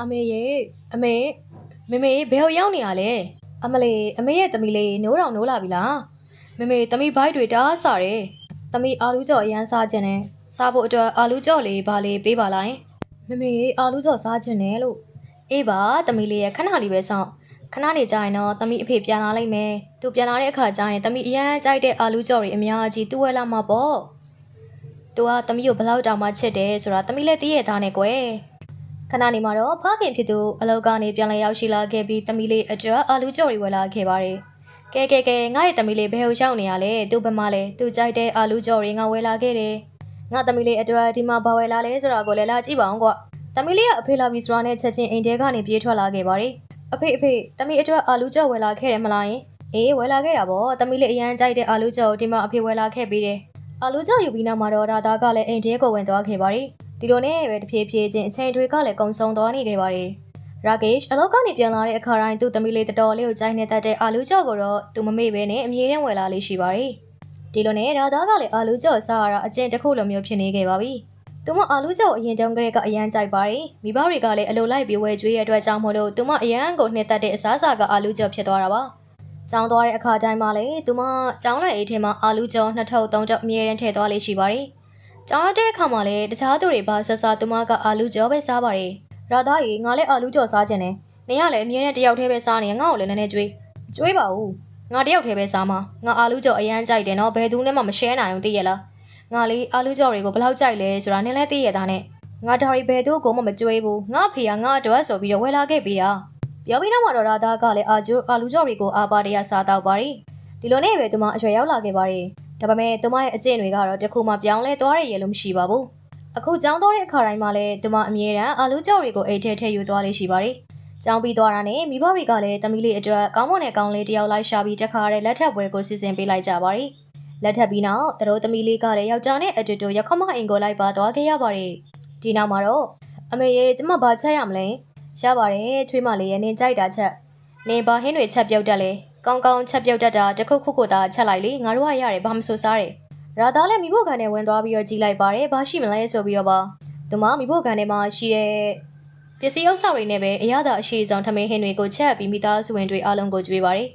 အမေရေအမေမေမေဘယ်ဟိုရောက်နေရလဲအမလေးအမေရဲ့သမီးလေးနိုးတောင်နိုးလာပြီလားမေမေသမီးဘိုက်တွေတအားစားတယ်သမီးအာလူးကြော်အရန်စားခြင်းနဲ့စားဖို့အတွက်အာလူးကြော်လေးဘာလေးပေးပါလားမေမေအာလူးကြော်စားခြင်းနဲ့လို့အေးပါသမီးလေးရဲ့ခဏလေးပဲဆောင်ခဏနေကြရင်တော့သမီးအဖေပြန်လာလိုက်မယ်သူပြန်လာတဲ့အခါကျရင်သမီးအရန်ကြိုက်တဲ့အာလူးကြော်တွေအများကြီးသူ့ဝဲလာမှာပေါ့သူကသမီးကိုဘယ်လောက်တောင်မှချစ်တယ်ဆိုတာသမီးလည်းသိရသားနဲ့ကွယ် ခဏနေမှာတော့ဖခင်ဖြစ်သူအလောက်ကနေပြန်လည်ရောက်ရှိလာခဲ့ပြီးတမီလေးအကျွတ်အာလူကြော်ရီဝယ်လာခဲ့ပါတယ်။ကဲကဲကဲငါ့ရဲ့တမီလေးဘယ်ဟိုရောက်နေရလဲသူဘက်မှာလဲသူကြိုက်တဲ့အာလူကြော်ရီငါဝယ်လာခဲ့တယ်။ငါတမီလေးအကျွတ်ဒီမှာဘာဝယ်လာလဲဆိုတာကိုလည်းလာကြည့်ပါအောင်ကွ။တမီလေးကအဖေလာပြီးစရာနဲ့ချက်ချင်းအိမ်ထဲကနေပြေးထွက်လာခဲ့ပါတယ်။အဖေအဖေတမီအကျွတ်အာလူကြော်ဝယ်လာခဲ့တယ်မလားယင်။အေးဝယ်လာခဲ့တာပေါ့တမီလေးအရန်ကြိုက်တဲ့အာလူကြော်ကိုဒီမှာအဖေဝယ်လာခဲ့ပြီးတယ်။အာလူကြော်ယူပြီးနောက်မှာတော့ဒါသားကလည်းအိမ်ထဲကိုဝင်သွားခဲ့ပါတယ်။ ဒီလိုနဲ့ပဲတဖြည်းဖြည်းချင်းအချိန်တွေကလည်းကုံဆုံးသွားနေခဲ့ပါတယ်။ရာဂေ့ရှ်အလောက်ကနေပြန်လာတဲ့အခါတိုင်းသူ့သမီးလေးတော်တော်လေးကိုကြိုက်နေတတ်တဲ့အာလူကြော့ကိုတော့သူမမေ့ပဲနဲ့အမြဲတမ်းဝယ်လာလေးရှိပါတယ်။ဒီလိုနဲ့ရာသားကလည်းအာလူကြော့စားရတာအကျင့်တစ်ခုလိုမျိုးဖြစ်နေခဲ့ပါပြီ။သူမအာလူကြော့အရင်တုန်းကတည်းကအရန်ကြိုက်ပါတယ်။မိဘတွေကလည်းအလိုလိုက်ပြီးဝယ်ကြွေးရတဲ့အတွက်ကြောင့်မို့လို့သူမအရန်ကိုနှစ်သက်တဲ့အစားအစာကအာလူကြော့ဖြစ်သွားတာပါ။ကျောင်းသွားတဲ့အခါတိုင်းမှာလည်းသူမကျောင်းလိုက်အိတ်ထဲမှာအာလူကြော့နှစ်ထုပ်သုံးထုပ်အမြဲတမ်းထည့်သွားလေးရှိပါတယ်။ ကျောင်းတဲ့အခါမှာလည်းတခြားသူတွေပါဆက်စားသူမကအာလူကြောပဲစားပါတယ်။ရာသားကြီးငါလည်းအာလူကြောစားခြင်းနဲ့နေရလည်းအမြဲတမ်းတယောက်တည်းပဲစားနေငါ့ကိုလည်းနည်းနည်းကြွေးကြွေးပါဦး။ငါတယောက်တည်းပဲစားမှာငါအာလူကြောအရန်ကြိုက်တယ်နော်ဘယ်သူနဲ့မှမ share နိုင်ဘူးသိရလား။ငါလေးအာလူကြောတွေကိုဘယ်လောက်ကြိုက်လဲဆိုတာနင်းလည်းသိရတာနဲ့ငါဒါရီဘယ်သူကိုမှမကြွေးဘူး။ငါအဖေကငါအတွက်ဆိုပြီးတော့ဝယ်လာခဲ့ပေးတာ။ပြောပြီးတော့မှတော့ရာသားကလည်းအာဂျူအာလူကြောတွေကိုအာပါတရစားတော့ပါရီ။ဒီလိုနဲ့ပဲသူမအရွယ်ရောက်လာခဲ့ပါရီ။ ဒါပေမဲ့သူမရဲ့အကျင့်တွေကတော့တခုမှပြောင်းလဲသွားရရလို့မရှိပါဘူး။အခုကြောင်းသွားတဲ့အခါတိုင်းမှာလည်းသူမအမြဲတမ်းအာလူကြော်တွေကိုအိတ်ထဲထည့်ယူသွားလေးရှိပါတယ်။ကြောင်းပြီးသွားတာနဲ့မိဘတွေကလည်းတမီးလေးအတွက်ကောင်းမွန်တဲ့ကောင်းလေးတယောက်လိုက်ရှာပြီးတခါတဲ့လက်ထပ်ပွဲကိုစီစဉ်ပေးလိုက်ကြပါတယ်။လက်ထပ်ပြီးနောက်သူတို့တမီးလေးကလည်းယောက်ျားနဲ့အတူတူရခမအင်ကိုလိုက်ပါသွားခဲ့ရပါတယ်။ဒီနောက်မှာတော့အမေရဲ့ကျမဘာချက်ရမလဲ။ရပါတယ်ချွေးမလေးရဲ့နင်ကြိုက်တာချက်။နင်ဘာဟင်းတွေချက်ပြုတ်တက်လဲ။ ကောင်းကောင်းချက်ပြုတ်တတ်တာတစ်ခုခုခုသာချက်လိုက်လေငါတို့ကရတယ်ဘာမဆိုစားတယ်ရာသားလည်းမိဖို့ကန်နဲ့ဝင်သွားပြီးတော့ကြည်လိုက်ပါတယ်ဘာရှိမလဲဆိုပြီးတော့ပါသူမမိဖို့ကန်ထဲမှာရှိတဲ့ပစ္စည်းဥစ္စာတွေနဲ့ပဲအရသာအရှိဆုံးထမင်းဟင်းတွေကိုချက်ပြီးမိသားစုဝင်တွေအားလုံးကိုကြွေးပါတယ်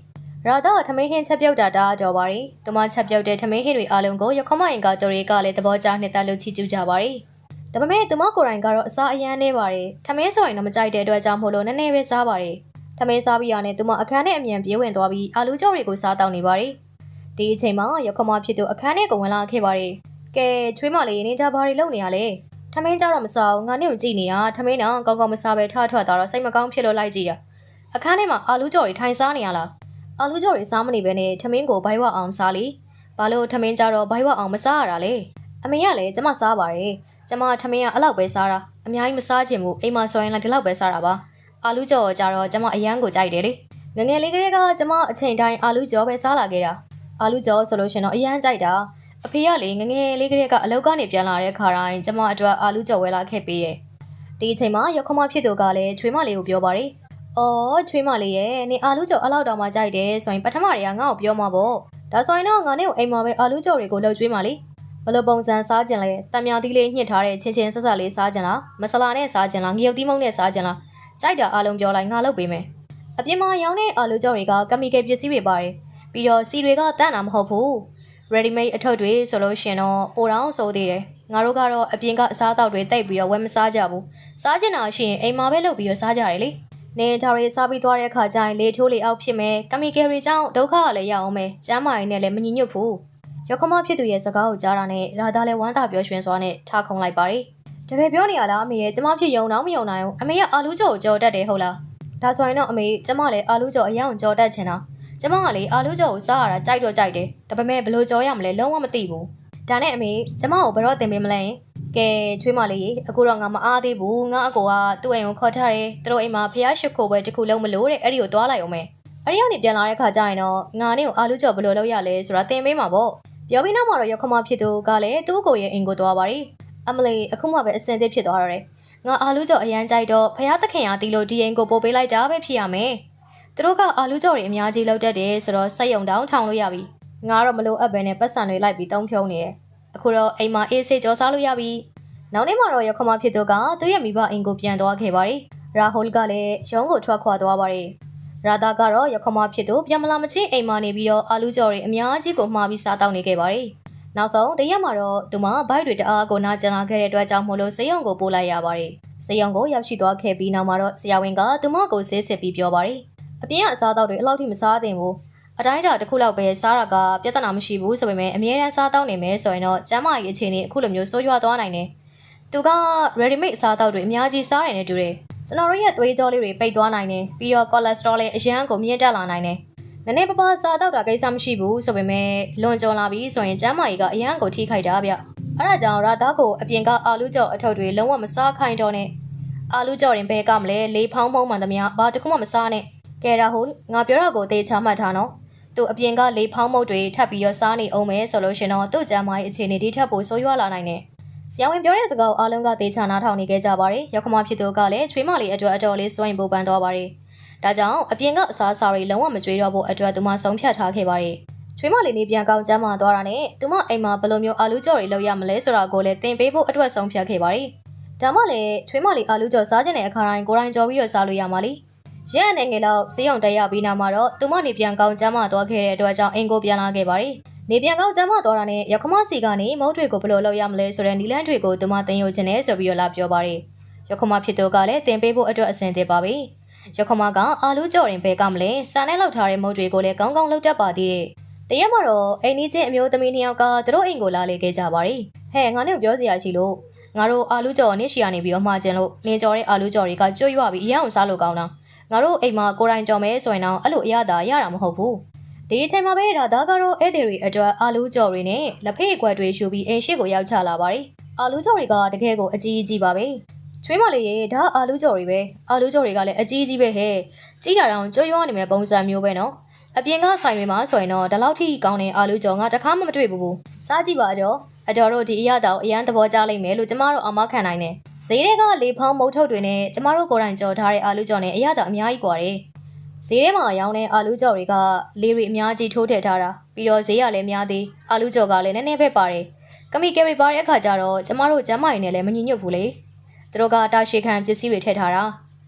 ရာသားကထမင်းဟင်းချက်ပြုတ်တာတာတော်ပါတယ်သူမချက်ပြုတ်တဲ့ထမင်းဟင်းတွေအားလုံးကိုရခမရင်ကသူတွေကလည်းသဘောကျနှစ်သက်လို့ချီးကျူးကြပါတယ်ဒါပေမဲ့သူမကိုယ်တိုင်ကတော့အစားအယမ်းနေပါတယ်ထမင်းဆိုရင်တော့မကြိုက်တဲ့အတွက်ကြောင့်မို့လို့နည်းနည်းပဲစားပါတယ် ထမင်းစားပြီးရတဲ့သူမအခန်းထဲအမြန်ပြေးဝင်သွားပြီးအာလူကြော်တွေကိုစားတောင်းနေပါတယ်။ဒီအချိန်မှာရခမဖြစ်သူအခန်းထဲကိုဝင်လာခဲ့ပါတယ်။ကဲချွေးမလေးနေကြဘာတွေလုပ်နေရလဲ။ထမင်းကြတော့မစားဘူးငါနဲ့ကိုကြည့်နေတာထမင်းတော့ကောင်းကောင်းမစားပဲထထွက်သွားတော့စိတ်မကောင်းဖြစ်လို့လိုက်ကြည့်တာ။အခန်းထဲမှာအာလူကြော်တွေထိုင်စားနေရလား။အာလူကြော်တွေစားမနေဘဲနဲ့ထမင်းကိုဘိုက်ဝအောင်စားလိ။ဘာလို့ထမင်းကြတော့ဘိုက်ဝအောင်မစားရတာလဲ။အမေကလည်းကျမစားပါတယ်။ကျမထမင်းကအလောက်ပဲစားတာ။အများကြီးမစားချင်ဘူးအိမ်မှာဆိုရင်လည်းဒီလောက်ပဲစားတာပါ။ အာလူကြော်ကြတော့ကျမအရန်ကိုကြိုက်တယ်လေငယ်ငယ်လေးကလေးကကျမအချိန်တိုင်းအာလူကြော်ပဲစားလာခဲ့တာအာလူကြော်ဆိုလို့ရှင်တော့အရန်ကြိုက်တာအဖေကလေငယ်ငယ်လေးကလေးကအလောက်ကနေပြန်လာတဲ့ခါတိုင်းကျမအတွက်အာလူကြော်ဝဲလာခဲ့ပေးရဲ့ဒီအချိန်မှာရခမဖြစ်သူကလည်းချွေးမလေးကိုပြောပါတယ်အော်ချွေးမလေးရဲ့နေအာလူကြော်အလောက်တောင်မှကြိုက်တယ်ဆိုရင်ပထမတွေကငါ့ကိုပြောမှာပေါ့ဒါဆိုရင်တော့ငါနဲ့ကိုအိမ်မှာပဲအာလူကြော်တွေကိုလှုပ်ကျွေးမှာလေဘယ်လိုပုံစံစားကြင်လဲတံမြာသီးလေးညှစ်ထားတဲ့ချင်းချင်းဆက်ဆက်လေးစားကြင်လားမဆလာနဲ့စားကြင်လားငရုတ်သီးမုံနဲ့စားကြင်လား ကြိုက်တာအားလုံးပြောလိုက်ငါလုပ်ပေးမယ်။အပြင်မှာရောင်းတဲ့အာလူကြော်တွေကကမီကယ်ပစ္စည်းတွေပါတယ်။ပြီးတော့စီတွေကတန့်တာမဟုတ်ဘူး။ ready made အထုပ်တွေဆိုလို့ရှင်တော့ပိုတောင်ဆိုသေးတယ်။ငါတို့ကတော့အပြင်ကအစားအသောက်တွေတိတ်ပြီးတော့ဝယ်မစားကြဘူး။စားချင်တာရှိရင်အိမ်မှာပဲလုပ်ပြီးတော့စားကြတယ်လေ။နေဒါတွေစားပြီးသွားတဲ့အခါကျရင်လေထိုးလေအောက်ဖြစ်မယ်။ကမီကယ်တွေကြောင့်ဒုက္ခကလည်းရအောင်မယ်။ကျမ်းမာရင်လည်းမညီညွတ်ဘူး။ရခမဖြစ်သူရဲ့စကားကိုကြားတာနဲ့ရာသားလည်းဝမ်းသာပျော်ရွှင်စွာနဲ့ထားခုံလိုက်ပါတယ်။ တကယ်ပြောနေရလားအမေရဲ့ကျမဖြစ်ယုံတော့မယုံနိုင်ဘူးအမေကအာလူးကြော်ကိုကြော်တတ်တယ်ဟုတ်လားဒါဆိုရင်တော့အမေကျမလည်းအာလူးကြော်အရင်ကကြော်တတ်ချင်တာကျမကလေအာလူးကြော်ကိုစားရတာကြိုက်တော့ကြိုက်တယ်ဒါပေမဲ့ဘယ်လိုကြော်ရမလဲလုံးဝမသိဘူးဒါနဲ့အမေကျမကိုဘယ်တော့တင်ပေးမလဲကဲချွေးမလေးရေအခုတော့ငါမအားသေးဘူးငါအကိုကသူ့အိမ်ကိုခေါ်ထားတယ်သူတို့အိမ်မှာဖះရှိခိုးပွဲတစ်ခုလုံးမလို့တဲ့အဲ့ဒီကိုသွားလိုက်အောင်မယ်အဲ့ဒီကနေပြန်လာတဲ့ခါကျရင်တော့ငါနဲ့ကိုအာလူးကြော်ဘယ်လိုလုပ်ရလဲဆိုတာတင်ပေးမှာပေါ့ပြောပြီးနောက်မှာတော့ရခမဖြစ်သူကလည်းသူ့ကိုရဲ့အိမ်ကိုသွားပါရီ အမလီအခုမှပဲအစင်သစ်ဖြစ်သွားတော့တယ်ငါအာလူးကြော်အရန်ကြိုက်တော့ဖះသခင်ရာတီလို့ဒီအိမ်ကိုပို့ပေးလိုက်တာပဲဖြစ်ရမယ်သူတို့ကအာလူးကြော်တွေအများကြီးလောက်တတ်တယ်ဆိုတော့စိတ်ယုံတောင်းထောင်လို့ရပြီငါတော့မလို့အပ်ပဲနဲ့ပတ်စံတွေလိုက်ပြီးတုံးဖြုံးနေတယ်အခုတော့အိမ်မှာအေးဆေးကြော်စားလို့ရပြီနောက်နေ့မှာတော့ရခမဖြစ်သူကသူ့ရဲ့မိဘအိမ်ကိုပြန်သွားခဲ့ပါရီရာဟူးကလည်းရုံးကိုထွက်ခွာသွားပါတယ်ရာသာကတော့ရခမဖြစ်သူပြန်မလာမချင်းအိမ်မှာနေပြီးတော့အာလူကြော်တွေအများကြီးကိုမှားပြီးစားတောက်နေခဲ့ပါတယ် နောက်ဆုံးတရက်မှာတော့သူမဘိုက်တွေတအားကိုနာကျင်လာခဲ့တဲ့အတွက်ကြောင့်မို့လို့စေယုံကိုပို့လိုက်ရပါတယ်စေယုံကိုရောက်ရှိသွားခဲ့ပြီးနောက်မှာတော့ဆရာဝန်ကသူမကိုဆေးစစ်ပြီးပြောပါတယ်အပြင်ကအစားအသောက်တွေအလောက်ထိမစားသင့်ဘူးအတိုင်းအတာတစ်ခုလောက်ပဲစားရကပြဿနာမရှိဘူးဆိုပေမဲ့အမြဲတမ်းစားတောက်နေမယ်ဆိုရင်တော့ကျန်းမာရေးအခြေအနေအခုလိုမျိုးဆိုးရွားသွားနိုင်တယ်သူက ready made အစားအသောက်တွေအများကြီးစားရတယ်တူတယ်ကျွန်တော်တို့ရဲ့သွေးကြောလေးတွေပိတ်သွားနိုင်တယ်ပြီးတော့ cholesterol လည်းအရန်ကိုမြင့်တက်လာနိုင်တယ် နည်းနည်းပါးပါးစားတော့တာကိစ္စမရှိဘူးဆိုပေမဲ့လွန်ကျော်လာပြီဆိုရင်ကျန်းမာရေးကအရန်ကိုထိခိုက်တာဗျအဲ့ဒါကြောင့်ရာသားကိုအပြင်ကအာလူကြော်အထုပ်တွေလုံးဝမစားခိုင်းတော့နဲ့အာလူကြော်ရင်ဘဲကမလဲလေးဖောင်းဖုံးမှန်သမျှဘာတစ်ခုမှမစားနဲ့ကဲရာဟိုငါပြောတာကိုသေချာမှတ်ထားနော်သူအပြင်ကလေးဖောင်းမုတ်တွေထပ်ပြီးတော့စားနေအောင်မယ်ဆိုလို့ရှင်တော့သူ့ကျန်းမာရေးအခြေအနေဒီထက်ပိုဆိုးရွားလာနိုင်တယ်ဆရာဝန်ပြောတဲ့စကားကိုအားလုံးကသေချာနားထောင်နေခဲ့ကြပါတယ်ရောက်ခမဖြစ်သူကလည်းချွေးမလေးအတွက်အတော်လေးစွန့်ရင်ပူပန်သွားပါတယ် ဒါကြောင့်အပြင်ကအစားအစာတွေလုံးဝမကြွေးတော့ဖို့အတွက်သူမဆုံးဖြတ်ထားခဲ့ပါတယ်ချွေးမလေးနေပြန်ကောင်းကျမ်းမာသွားတာနဲ့သူမအိမ်မှာဘယ်လိုမျိုးအာလူကြော်တွေလုပ်ရမလဲဆိုတာကိုလည်းသင်ပေးဖို့အတွက်ဆုံးဖြတ်ခဲ့ပါတယ်ဒါမှလည်းချွေးမလေးအာလူကြော်စားခြင်းတဲ့အခါတိုင်းကိုယ်တိုင်ကြော်ပြီးတော့စားလို့ရမှာလीရက်အနေငယ်လောက်စေးရုံတက်ရပြီးနောက်မှာတော့သူမနေပြန်ကောင်းကျမ်းမာသွားခဲ့တဲ့အတွက်ကြောင့်အိမ်ကိုပြန်လာခဲ့ပါတယ်နေပြန်ကောင်းကျမ်းမာသွားတာနဲ့ရခမစီကနေမုတ်တွေကိုဘယ်လိုလုပ်ရမလဲဆိုတဲ့နီလန်းတွေကိုသူမသင်ယူခြင်းနဲ့ဆိုပြီးတော့လာပြောပါတယ်ရခမဖြစ်သူကလည်းသင်ပေးဖို့အတွက်အဆင်သင့်ပါပြီ ရခမကအာလူကြော်ရင်ဘဲကမလဲစာနဲ့လောက်ထားတဲ့မုတ်တွေကိုလည်းကောင်းကောင်းလုပ်တတ်ပါသေးတယ်တရက်မှာတော့အိမ်ကြီးချင်းအမျိုးသမီးနှစ်ယောက်ကသူတို့အိမ်ကိုလာလေခဲ့ကြပါတယ်ဟဲ့ငါနဲ့ပြောစရာရှိလို့ငါတို့အာလူကြော်နဲ့ရှီယာနေပြီးတော့မှာကျင်လို့နေကြော်တဲ့အာလူကြော်တွေကကျွတ်ရွပြီးအရန်အောင်စားလို့ကောင်းတာငါတို့အိမ်မှာကိုယ်တိုင်ကြော်မဲဆိုရင်တော့အဲ့လိုအရသာရတာမဟုတ်ဘူးဒီအချိန်မှာပဲဒါသားကတော့ဧည့်သည်တွေအတွက်အာလူကြော်တွေနဲ့လက်ဖေးအကွက်တွေယူပြီးအိမ်ရှိကိုရောက်ချလာပါတယ်အာလူကြော်တွေကတကယ်ကိုအကြီးကြီးပါပဲ ချွေးမလေးရေဒါအာလူးကြော်တွေပဲအာလူးကြော်တွေကလည်းအကြီးကြီးပဲဟဲ့ကြီးတာတော့ကြွရွနေမဲ့ပုံစံမျိုးပဲနော်အပြင်ကဆိုင်တွေမှာဆိုရင်တော့ဒီလောက်ထိကောင်းတဲ့အာလူးကြော်ငါတခါမှမတွေ့ဘူးဘူးစားကြည့်ပါကြောအတော်တို့ဒီအရတောင်အရန်သဘောကျလိမ့်မယ်လို့ကျမတို့အမခံနိုင်တယ်ဈေးထဲကလေဖောင်းမုတ်ထုတ်တွေနဲ့ကျမတို့ကိုယ်တိုင်ကြော်ထားတဲ့အာလူးကြော်နဲ့အရတောင်အများကြီးကွာတယ်ဈေးထဲမှာရောင်းတဲ့အာလူးကြော်တွေကလေတွေအများကြီးထိုးထည့်ထားတာပြီးတော့ဈေးရလည်းများသေးအာလူးကြော်ကလည်းနည်းနည်းပဲပါတယ်ကမိကယ်ရီပါတဲ့အခါကျတော့ကျမတို့ကျမ်းမာရင်လည်းမညီညွတ်ဘူးလေ သူတို့ကတာရှည်ခံပစ္စည်းတွေထည့်ထားတာ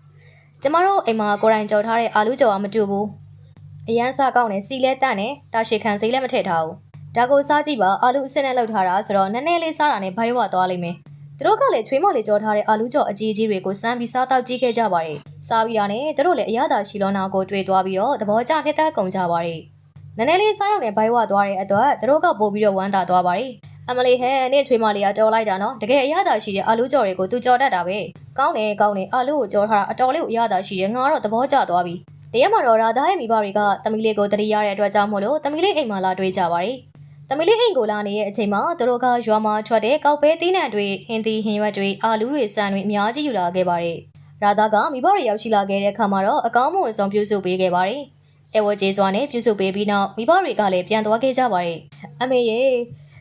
။ကျမတို့အိမ်မှာကိုယ်တိုင်ကြော်ထားတဲ့အာလူကြော်ကမတူဘူး။အရန်စားကောင်းတယ်စီလဲတန့်တယ်တာရှည်ခံဈေးလည်းမထည့်ထားဘူး။ဒါကိုစားကြည့်ပါအာလူအစ်စ်နဲ့လောက်ထားတာဆိုတော့နည်းနည်းလေးစားတာနဲ့ဘိုင်းဝသွားလိမ့်မယ်။သူတို့ကလည်းချွေးမလေးကြောထားတဲ့အာလူကြော်အကြီးကြီးတွေကိုစမ်းပြီးစားတော့ကြည့်ခဲ့ကြပါတယ်။စားပြီးတာနဲ့သူတို့လည်းအရသာရှိလောနာကိုတွေ့သွားပြီးတော့သဘောကျနှစ်သက်ကုန်ကြပါတယ်။နည်းနည်းလေးစားရုံနဲ့ဘိုင်းဝသွားတဲ့အတွက်သူတို့ကပို့ပြီးတော့ဝမ်းသာသွားပါတယ်။ အမလီဟဲနေ့ချွေးမလေးကကြော်လိုက်တာနော်တကယ်အရသာရှိတဲ့အာလူကြော်တွေကိုသူကြော်တတ်တာပဲ။ကောင်းတယ်ကောင်းတယ်အာလူကိုကြော်ထားတာအတော်လေးကိုအရသာရှိတယ်ငါတော့သဘောကျသွားပြီ။တရက်မှာတော့ရာသားရဲ့မိဘတွေကတမီလေးကိုတတိရတဲ့အတွက်ကြောင့်မို့လို့တမီလေးအိမ်မှာလာတွေ့ကြပါတယ်။တမီလေးအိမ်ကိုလာနေတဲ့အချိန်မှာသူတို့ကရွာမှာထွက်တဲ့ကောက်ပဲတီးနှံတွေဟင်းသီးဟင်းရွက်တွေအာလူတွေစံတွေအများကြီးယူလာခဲ့ပါတယ်။ရာသားကမိဘတွေရောက်ရှိလာခဲ့တဲ့အခါမှာတော့အကောင်းမွန်ဆုံးပြုစုပေးခဲ့ပါတယ်။အဲဝကျေးစွာနဲ့ပြုစုပေးပြီးနောက်မိဘတွေကလည်းပြန်သွားခဲ့ကြပါတယ်။အမေရေ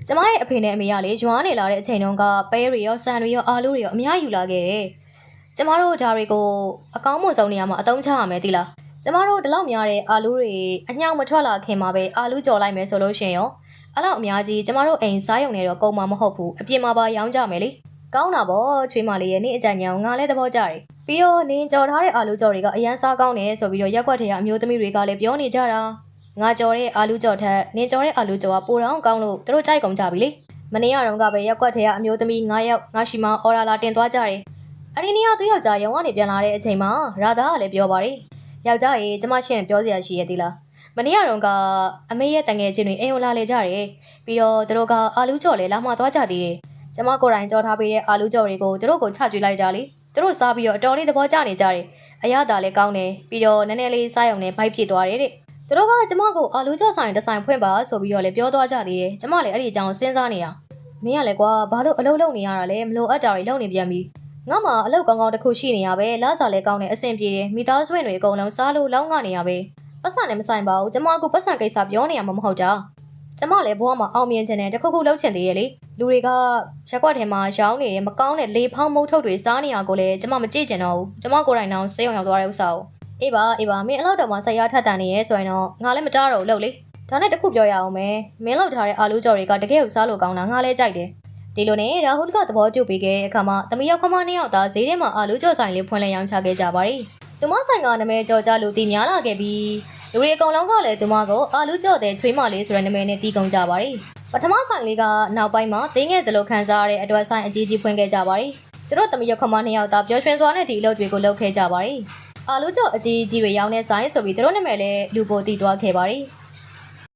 ကျမရဲ့အဖေနဲ့အမေကလေရွာနေလာတဲ့အချိန်တုန်းကပဲတွေရောဆန်တွေရောအာလူတွေရောအများယူလာခဲ့တယ်။ကျမတို့ဒါတွေကိုအကောင်းမွန်ဆုံးနေရာမှာအသုံးချရမယ်တိလား။ကျမတို့ဒီလောက်များတဲ့အာလူတွေအညောင်မထွက်လာခင်မှာပဲအာလူကြော်လိုက်မယ်ဆိုလို့ရှင်ရောအဲ့လောက်အများကြီးကျမတို့အိမ်စားရုံနဲ့တော့ကုန်မှာမဟုတ်ဘူးအပြင်မှာပါရောင်းကြမယ်လေကောင်းတာပေါ့ချွေးမလေးရဲ့နေ့အကြံဉာဏ်ကိုငါလည်းသဘောကျတယ်ပြီးတော့နင်းကြော်ထားတဲ့အာလူကြော်တွေကအရန်စားကောင်းတယ်ဆိုပြီးတော့ရက်ွက်ထရအမျိုးသမီးတွေကလည်းပြောနေကြတာ ငါကြော်တဲ့အာလူကြော်ထက်နင်းကြော်တဲ့အာလူကြော်ကပိုတော့ကောင်းလို့သူတို့ကြိုက်ကုန်ကြပြီလေမနေ့ကတော့ကပဲရက်ွက်ထရအမျိုးသမီး9ယောက်ငါရှိမအော်ရာလာတင်သွားကြတယ်အဲ့ဒီနေ့ကသူယောက်ျားရုံကနေပြန်လာတဲ့အချိန်မှာရာသာကလည်းပြောပါတယ်ယောက်ျားရေကျမရှင်းပြောစရာရှိရသေးလားမနေ့ကတော့ကအမေရဲ့တငယ်ချင်းတွေအိမ်ကိုလာလေကြတယ်ပြီးတော့သူတို့ကအာလူကြော်လေလာမှသွားကြသေးတယ်ကျမကိုယ်တိုင်ကြော်ထားပေးတဲ့အာလူကြော်တွေကိုသူတို့ကိုချကြွေးလိုက်ကြလေသူတို့စားပြီးတော့အတော်လေးသဘောကျနေကြတယ်အရသာလည်းကောင်းတယ်ပြီးတော့နည်းနည်းလေးစားရုံနဲ့ဘိုက်ဖြစ်သွားတယ်တဲ့ သူတို့ကကျမကိုအာလူကြော်ဆိုင်တစ်ဆိုင်ဖွင့်ပါဆိုပြီးတော့လည်းပြောသွားကြသေးတယ်ကျမလည်းအဲ့ဒီအကြောင်းစဉ်းစားနေတာမင်းကလည်းကွာဘာလို့အလုပ်လုပ်နေရတာလဲမလို့အပ်တာတွေလုပ်နေပြန်ပြီငါမှအလုပ်ကောင်းကောင်းတစ်ခုရှိနေရပဲလားစာလည်းကောင်းတယ်အဆင်ပြေတယ်မိသားစုဝင်တွေအကုန်လုံးစားလို့လောင်းကနေရပဲပတ်စံနဲ့မဆိုင်ပါဘူးကျမအခုပတ်စံကိစ္စပြောနေရမှာမဟုတ်တာကျမလည်းဘဝမှာအောင်မြင်ခြင်းနဲ့တခုခုလုပ်ချင်သေးရဲ့လေလူတွေကရက်ကွက်ထဲမှာရောင်းနေတဲ့မကောင်းတဲ့လေဖောင်းမုတ်ထုတ်တွေစားနေရကိုလည်းကျမမကြည့်ကျင်တော့ဘူးကျမကိုယ်တိုင်တော့စေးအောင်ရောက်သွားတဲ့ဥစ္စာကို အေးပါအေးပါမင်းအလောက်တော့မှဆက်ရထက်တန်နေရဲဆိုရင်တော့ငါလည်းမတားတော့ဘူးလို့လေဒါနဲ့တခုပြောရအောင်မယ်မင်းလောက်ထားတဲ့အာလူကြော်တွေကတကယ်ကိုစားလို့ကောင်းတာငါလည်းကြိုက်တယ်ဒီလိုနဲ့ရာဟူးကသဘောတူပေးခဲ့တဲ့အခါမှာသမီးရောက်ခမနှစ်ယောက်သာဈေးထဲမှာအာလူကြော်ဆိုင်လေးဖွင့်လှစ်ရောင်းချခဲ့ကြပါတယ်။သူမဆိုင်ကနာမည်ကြော်ကြလူသိများလာခဲ့ပြီးလူတွေအကုန်လုံးကလည်းသူမကိုအာလူကြော်တဲ့ချွေးမလေးဆိုတဲ့နာမည်နဲ့တီးကုန်ကြပါတယ်။ပထမဆိုင်လေးကနောက်ပိုင်းမှာတင်းငယ်တယ်လို့ခန်းစားရတဲ့အတွက်ဆိုင်အကြီးကြီးဖွင့်ခဲ့ကြပါတယ်။သူတို့သမီးရောက်ခမနှစ်ယောက်သာပျော်ရွှင်စွာနဲ့ဒီအလုပ်တွေကိုလုပ်ခဲ့ကြပါတယ်။ အာလူကြော်အကြီးကြီးတွေရောင်းတဲ့ဆိုင်ဆိုပြီးသူတို့နာမည်လည်းလူပိုတီးသွားခဲ့ပါတယ်။